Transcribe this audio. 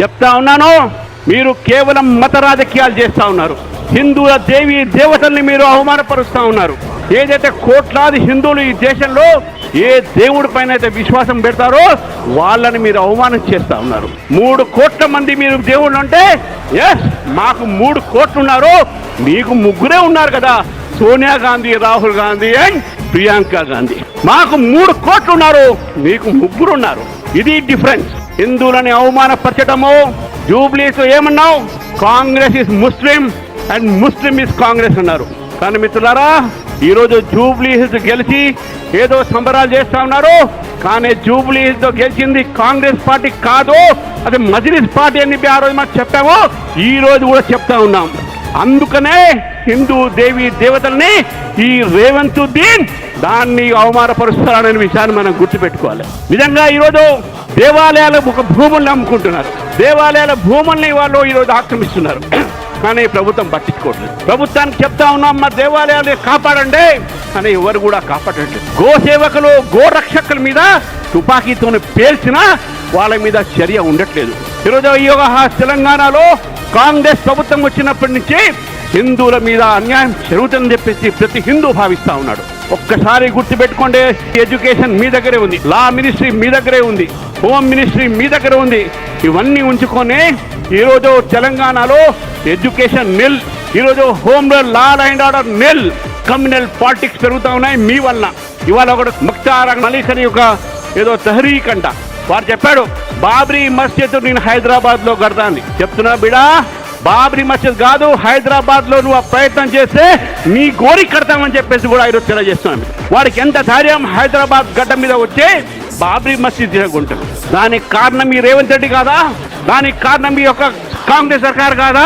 చెప్తా ఉన్నాను మీరు కేవలం మత రాజకీయాలు చేస్తూ ఉన్నారు. హిందువుల దేవి దేవతల్ని మీరు అవమానపరుస్తూ ఉన్నారు. ఏదైతే కోట్లాది హిందువులు ఈ దేశంలో ఏ దేవుడి పైన అయితే విశ్వాసం పెడతారో వాళ్ళని మీరు అవమానం చేస్తూ ఉన్నారు. మూడు కోట్ల మంది మీరు దేవుళ్ళు అంటే ఎస్ మాకు మూడు కోట్లు ఉన్నారు. మీకు ముగ్గురే ఉన్నారు కదా. సోనియా గాంధీ రాహుల్ గాంధీ అండ్ ప్రియాంక గాంధీ. మాకు మూడు కోట్లు ఉన్నారు. మీకు ముగ్గురు ఉన్నారు. ఇది డిఫరెన్స్ హిందువులని అవమానపరచడము జూబ్లీస్ ఏమన్నావు? Congress is Muslim and Muslim is Congress అన్నారు. కానీ మిత్రులారా ఈరోజు జూబ్లీ హిల్స్ గెలిచి ఏదో సంబరాలు చేస్తా ఉన్నారు. కానీ జూబ్లీహిల్స్తో గెలిచింది కాంగ్రెస్ పార్టీ కాదు అది మజ్లిస్ పార్టీ అని ఆ రోజు మనం చెప్పాము. ఈ రోజు కూడా చెప్తా ఉన్నాం. అందుకనే హిందూ దేవి దేవతల్ని ఈ రేవంత్ దీన్ దాన్ని అవమానపరుస్తారనే విషయాన్ని మనం గుర్తుపెట్టుకోవాలి. నిజంగా ఈరోజు దేవాలయాల ఒక భూముల్ని అమ్ముకుంటున్నారు దేవాలయాల భూముల్ని వాళ్ళు ఈరోజు ఆక్రమిస్తున్నారు. కానీ ప్రభుత్వం పట్టించుకోవట్లేదు. ప్రభుత్వానికి చెప్తా ఉన్నాం మా దేవాలయాలు కాపాడండి. కానీ ఎవరు కూడా కాపాడట్లేదు. గో సేవకులు గో రక్షకుల మీద తుపాకీతో పేల్చినా వాళ్ళ మీద చర్య ఉండట్లేదు. ఈరోజు ఈ తెలంగాణలో కాంగ్రెస్ ప్రభుత్వం వచ్చినప్పటి నుంచి హిందువుల మీద అన్యాయం జరుగుతుందని చెప్పేసి ప్రతి హిందూ భావిస్తా ఉన్నాడు. ఒక్కసారి గుర్తుపెట్టుకోండి ఎడ్యుకేషన్ మీ దగ్గరే ఉంది లా మినిస్ట్రీ మీ దగ్గరే ఉంది హోమ్ మినిస్ట్రీ మీ దగ్గర ఉంది. ఇవన్నీ ఉంచుకొని ఈరోజు తెలంగాణలో ఎడ్యుకేషన్ నిల్ ఈరోజు home law and order nil communal politics పెరుగుతూ ఉన్నాయి మీ వల్ల ఇవాళ ఒకడు ముక్తార్ మలీక్ అని ఒక ఏదో తహరీక్ అంట. వారు చెప్పాడు బాబ్రీ మస్జిద్ నేను హైదరాబాద్లో కడతాను చెప్తున్నా బిడా బాబ్రీ మసీద్ కాదు హైదరాబాద్లో నువ్వు ప్రయత్నం చేస్తే నీ గోరి కడతామని చెప్పేసి కూడా ఈరోజు తెలియజేస్తున్నాను. వాడికి ఎంత ధైర్యం హైదరాబాద్ గడ్డ మీద వచ్చే బాబ్రీ మసీద్ తిరగొంటారు దానికి కారణం ఈ రేవంత్ రెడ్డి కాదా? దానికి కారణం ఈ యొక్క కాంగ్రెస్ సర్కార్ కాదా?